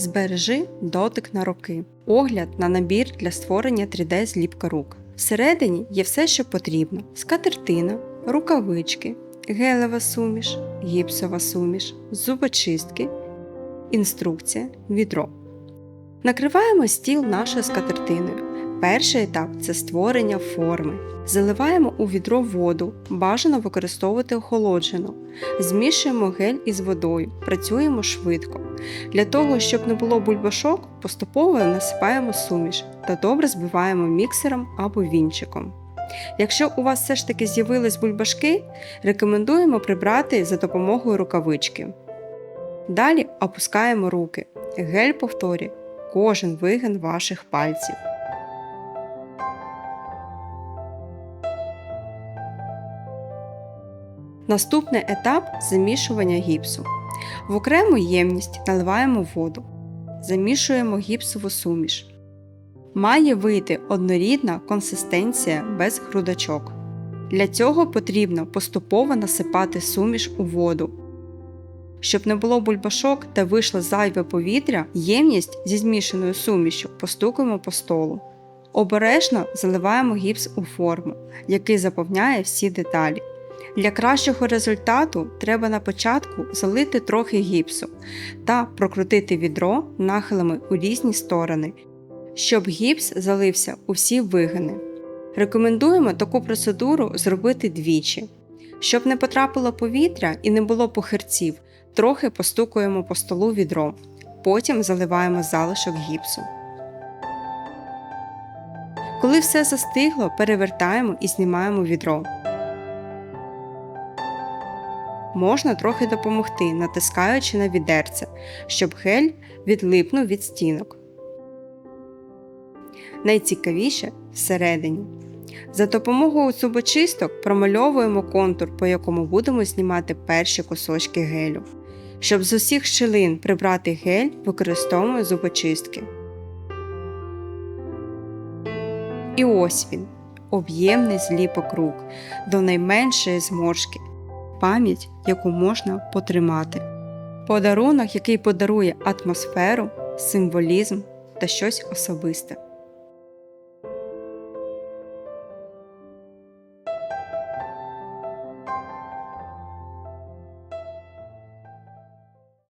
Збережи дотик на руки, Огляд на набір для створення 3D зліпка рук. Всередині є все, що потрібно: скатертина, рукавички, гелева суміш, гіпсова суміш, зубочистки, інструкція, відро. Накриваємо стіл нашою скатертиною. Перший етап це створення форми. Заливаємо у відро воду, бажано використовувати охолоджену. Змішуємо гель із водою, працюємо швидко. Для того, щоб не було бульбашок, поступово насипаємо суміш та добре збиваємо міксером або вінчиком. Якщо у вас все ж таки з'явились бульбашки, рекомендуємо прибрати за допомогою рукавички. Далі опускаємо руки. Гель повторює кожен вигин ваших пальців. Наступний етап замішування гіпсу. В окрему ємність наливаємо воду. Замішуємо гіпсову суміш. Має вийти однорідна консистенція без грудочок. Для цього потрібно поступово насипати суміш у воду. Щоб не було бульбашок та вийшло зайве повітря, ємність зі змішаною сумішю постукуємо по столу. Обережно заливаємо гіпс у форму, який заповняє всі деталі. Для кращого результату треба на початку залити трохи гіпсу та прокрутити відро нахилами у різні сторони, щоб гіпс залився у всі вигини. Рекомендуємо таку процедуру зробити двічі. Щоб не потрапило повітря і не було похирців, трохи постукуємо по столу відро, потім заливаємо залишок гіпсу. Коли все застигло, перевертаємо і знімаємо відро. Можна трохи допомогти, натискаючи на відерце, щоб гель відлипнув від стінок. Найцікавіше всередині. За допомогою зубочисток промальовуємо контур, по якому будемо знімати перші кусочки гелю. Щоб з усіх щілин прибрати гель, використовуємо зубочистки. І ось він об'ємний зліпок рук до найменшої зморшки пам'ять, яку можна потримати. Подарунок, який подарує атмосферу, символізм та щось особисте.